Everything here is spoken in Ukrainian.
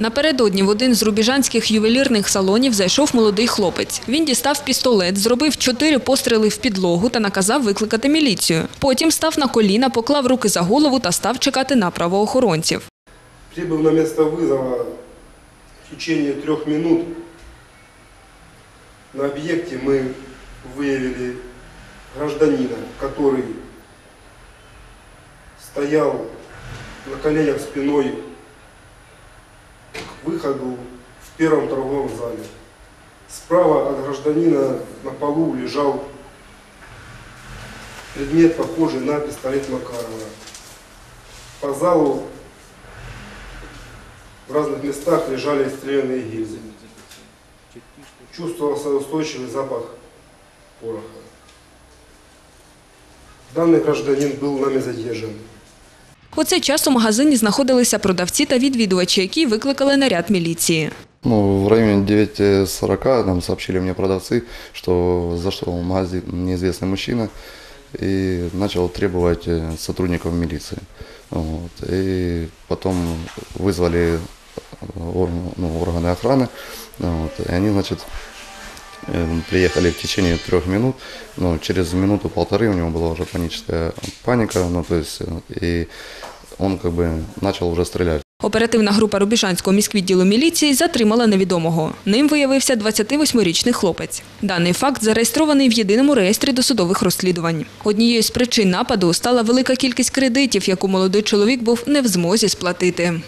Напередодні в один з рубіжанських ювелірних салонів зайшов молодий хлопець. Він дістав пістолет, зробив чотири постріли в підлогу та наказав викликати міліцію. Потім став на коліна, поклав руки за голову та став чекати на правоохоронців. Прибыв на место вызова в течение трех минут, на объекте мы выявили гражданина, который стоял на коленях спиной к выходу в первом торговом зале. Справа от гражданина на полу лежал предмет, похожий на пистолет Макарова. По залу в разных местах лежали стрелянные гильзы. Чувствовался устойчивый запах пороха. Данный гражданин был нами задержан. У цей час у магазині знаходилися продавці та відвідувачі, які викликали наряд міліції. Ну, в районе 9.40 нам сообщили мне продавцы, что зашел в магазин неизвестный мужчина и начал требовать э, сотрудников милиции. Вот. И потом вызвали э, ор- ну, органы охраны, вот. и они, значит, э, приехали в течение трех минут, но через минуту-полторы у него была уже паническая паника, ну, то есть, э, и он как бы начал уже стрелять. Оперативна група Рубіжанського міськвідділу міліції затримала невідомого. Ним виявився 28-річний хлопець. Даний факт зареєстрований в єдиному реєстрі досудових розслідувань. Однією з причин нападу стала велика кількість кредитів, яку молодий чоловік був не в змозі сплатити.